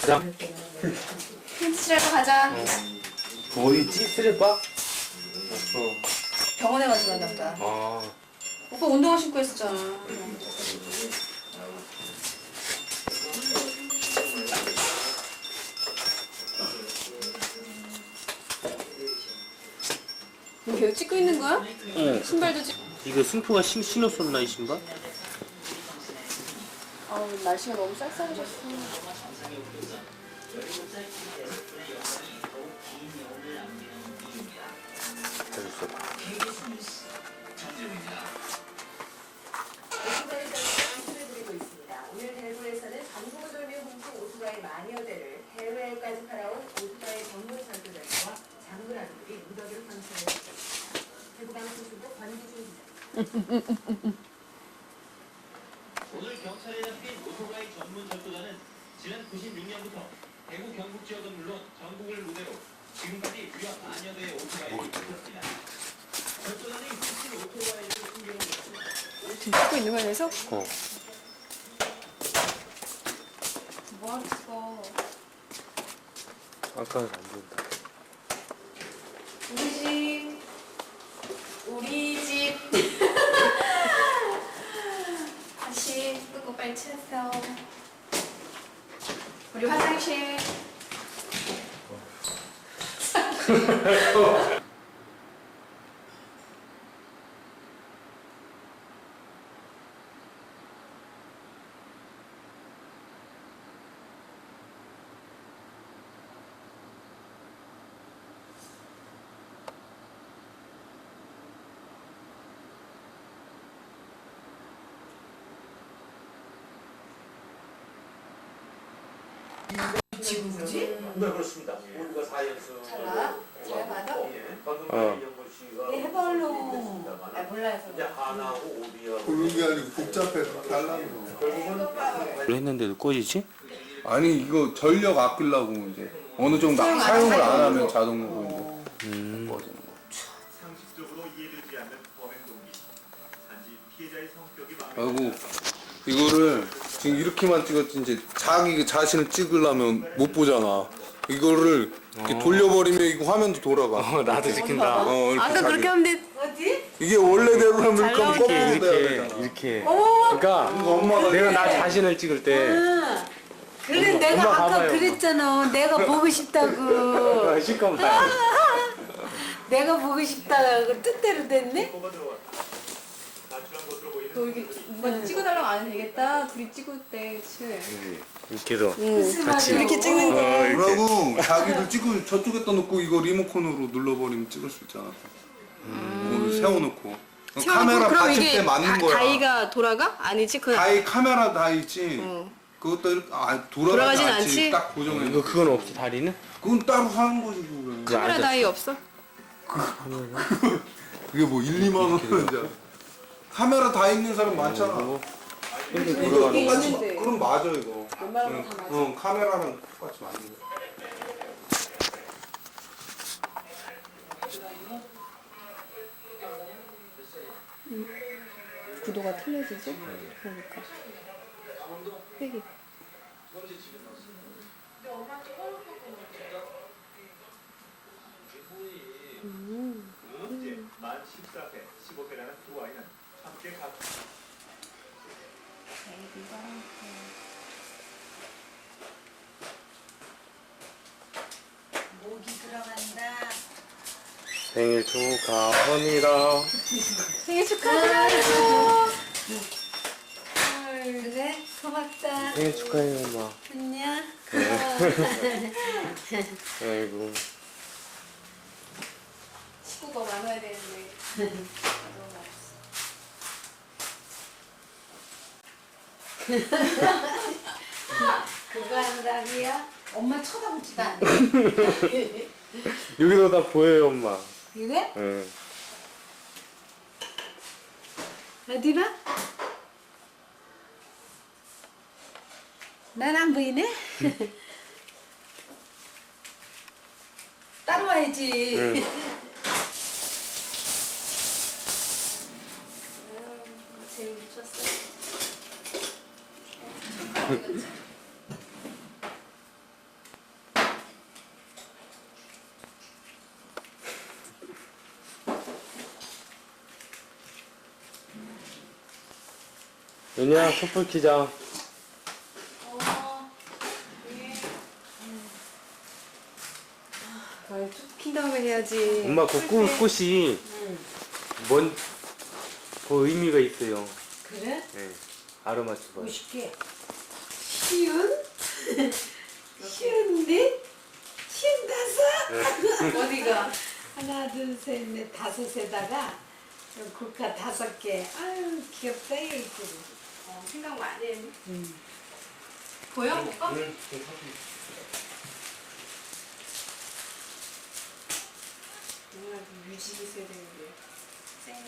가자. 펜치라고 가자. 어디 있지? 쓰레 빠? 없어. 병원에 가서 갔나 보다. 아. 오빠 운동화 신고 했었잖아. 너 계속 찍고 있는 거야? 응. 신발도 찍. 이거 승표가 신, 신었었나 이 신발? 아우 날씨가 너무 쌀쌀해졌어. 5월까지 팔아온 오프라의 전문 상대들과 장그란들이 무더기를 방송했습니다. 대구방 소수도 권기준 기자. 오늘 경찰에 잡힌 오토바이 전문 절도자는 지난 96년부터 대구 경북 지역은 물론 전국을 무대로 지금까지 무려 만여 대의 오토바이를 있었습니다. 절도자는 60 오토바이를 숨겨놓은 것입니다. 찍고 있는 거에서? 어. 안 된다. 우리 집. 우리 집. 다시 끄고 빨리 치우세요. 우리 화장실. 지금 뭐지? 네 그렇습니다. 우리가 4연승 잘 나? 잘 받아? 방금 어. 이영걸 씨가 네, 해발로. 아, 몰라요. 이제 하나하고 오비하고 보는 게 아니고 복잡해서 달라고. 결국은 뭘 했는데도 꺼지지? 아니 이거 전력 아끼려고 이제 어느 정도 사용 안 사용을 안. 하면 자동으로 음. 이제 꺼지는 거. 상식적으로 이해되지 않는 범행 동기. 단지 피해자의 성격이 마음에 아이고 이거를 지금 이렇게만 찍었지 이제 자기 자신을 찍으려면 못 보잖아. 이거를 이렇게 돌려버리면 이거 화면도 돌아가. 어, 나도 찍힌다. 어, 이렇게 아까 자기- 그렇게 하면 돼. 어디? 이게 원래대로라면 이렇게 하면 거꾸로 이렇게, 돼야 이렇게, 되잖아. 이렇게. 어머! 그러니까 엄마가 내가 나 자신을 찍을 때 그래 엄마, 내가 엄마 아까 봐봐요, 그랬잖아 내가 보고 싶다고 아, 시커먼 다 내가 보고 싶다고 뜻대로 됐네 보이는 그 이렇게 뭔가 찍어달라고 안 해도 되겠다. 둘이 찍을 때, 그치? 이렇게 해서 같이 이렇게 찍는 거. 어, 이렇게. 그러고 자기를 찍고 저쪽에다 놓고 이거 리모컨으로 눌러버리면 찍을 수 있잖아. 이거를 세워놓고. 카메라 그럼 받칠 이게 때 맞는 아, 거야. 다이가 돌아가? 아니지? 그 다이 카메라 다이지. 어. 그것도 이렇게 아 돌아가지 돌아가진 않지. 않지? 딱 고정해. 이거 그건 없지 다리는? 그건 따로 사는 거지 그거. 카메라. 다이 없어? 그게 뭐 1, 2만 원이야. 카메라 다 있는 사람 많잖아. 근데 이거 돌아가는 똑같이 있는데. 마- 그럼 맞아 이거. 웬만한 응, 거다 맞아. 응, 카메라랑 똑같이 맞는 거. 구도가 틀려지지? 그러니까. 빼기. 문제 만 14세, 15세라는 두 아이는 들어간다 생일 축하합니다. 생일 축하드려요. 그래 고맙다 생일 축하해요 엄마. 안녕 아이고. 식구가 많아야 되는데. 그거 한다고요? 엄마 쳐다보지도 않아. 여기도 다 보여요 엄마. 이래? 응. 어디 봐? 난안 보이네? 따라와야지 응. 제일 미쳤어. 은희야 촛불 켜자 어. 예. 아, 킨 다음에 해야지. 엄마 그 꽃, 꽃이 응. 뭔, 그 의미가 있어요 그래? 예. 아로마초가 50개. 쉬운? 쉬운데? 쉬운 다섯? 어디가? 하나, 둘, 셋, 넷, 다섯에다가 국화 다섯 개. 아유, 귀엽다, 이거. 어, 생각 많이 했네. 응. 보여? 볼까? 누나 그 유지기 있어야 되는데. 쌩.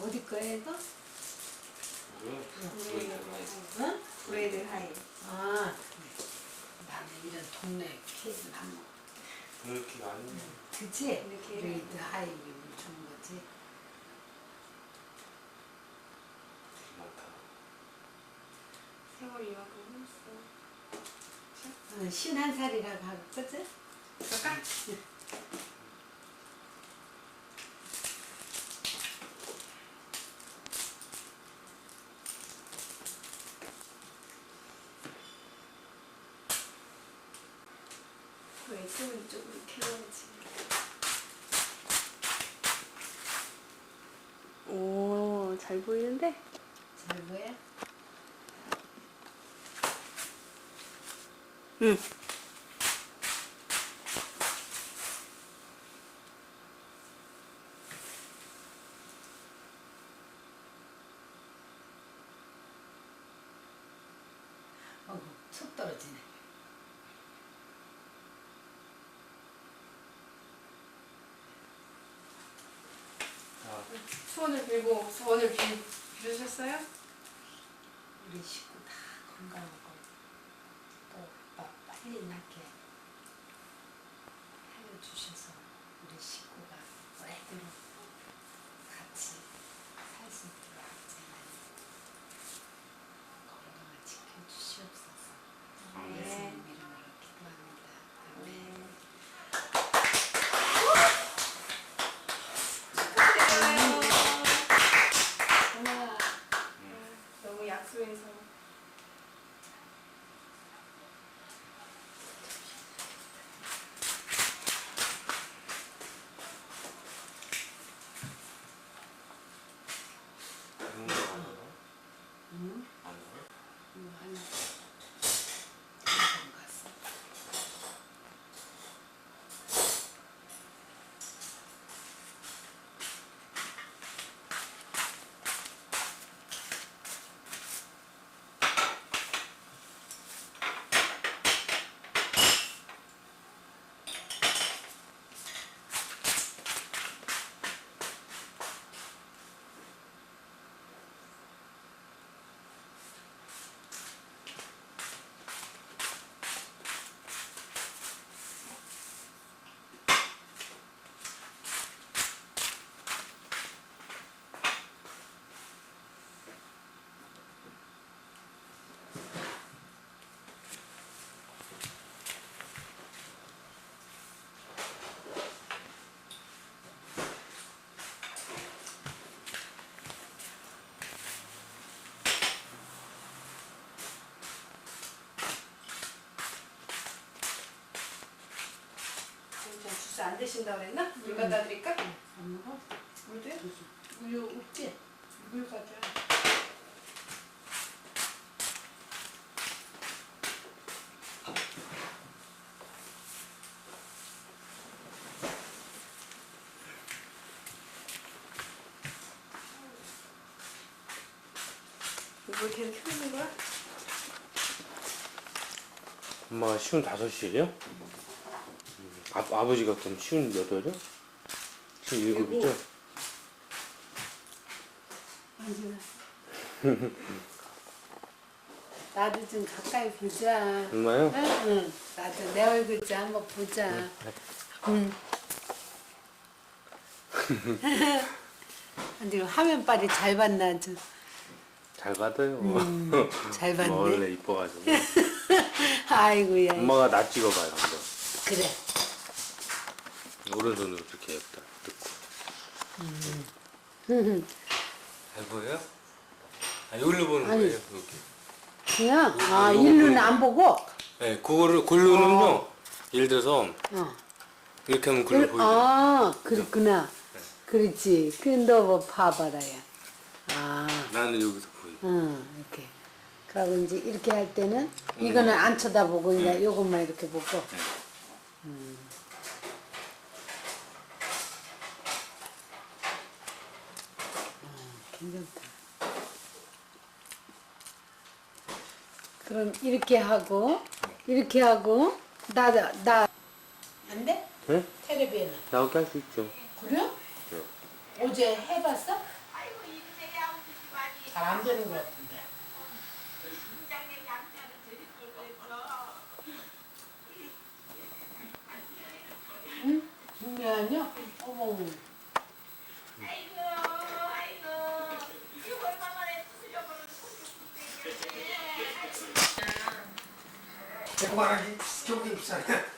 어디 거야, 이거? 응? 브레이드 하이. 아, 나는 이런 동네 케이크는 안 먹어. 그렇게 안 그치? 이렇게 레이드 하이면 좋은 거지. 세월이 이만큼 흘렀어. 어, 신한 살이라고 하고, 그치? 그럴까? 그 X는 이쪽으로 캐야지. 오, 잘 보이는데? 잘 보여? 응. 어, 속 떨어지네. 소원을 빌고 소원을 빌, 빌으셨어요? 우리 식구 다 건강하고 또 빠- 빨리 낫게 살려주셔서 우리 식구가 오래도록 같이 살 수 있도록 제발 건강을 지켜주시옵소서. 네. 예수님 이름으로 기도합니다. 아멘. 우와. 너무 약소해서. 응? 이거 하나. 한번 갔어. 전 주스 안 드신다고 그랬나? 물 갖다 드릴까? 안 먹어? 물도요? 우유 없지? 물 가져. 물 계속 켜는 거야? 엄마가 쉬운 다섯 시에요? 아, 아버지가 그럼 쉬운 여덟이요? 쉬운 일곱이죠? 나도 좀 가까이 보자. 엄마요? 응, 응. 나도 내 얼굴 좀 한번 보자. 응. 근데 화면 빨이 잘 봤나 좀. 잘 받아요. 음, 잘 봤네. 원래 이뻐가지고. 아이고야. 엄마가 나 찍어봐요, 한번. 그래. 오른손으로 이렇게 했다. 듣고. 잘 보여요? 아, 여기로 보는 아니. 거예요, 여기. 그냥 아 요거 일루는. 안 보고 네, 그거를 글로는요. 예를 들어서 어. 이렇게 하면 글로 일- 보이죠. 아 그렇구나 그렇지 그너뭐 봐봐라야 아 나는 여기서 보여. 응, 이렇게. 그리고 이제 이렇게 할 때는 이거는 안 쳐다보고 이제 요것만 이렇게 보고. 음. 괜찮다. 그럼 이렇게 하고 이렇게 하고 나나 안 돼? 네? 텔레비는 나오게 할 수 있죠. 그래? 어제 해봤어? 잘 안 되는 것 같은데. 응? 중요하냐? 어머. 말하기 저기 입사해.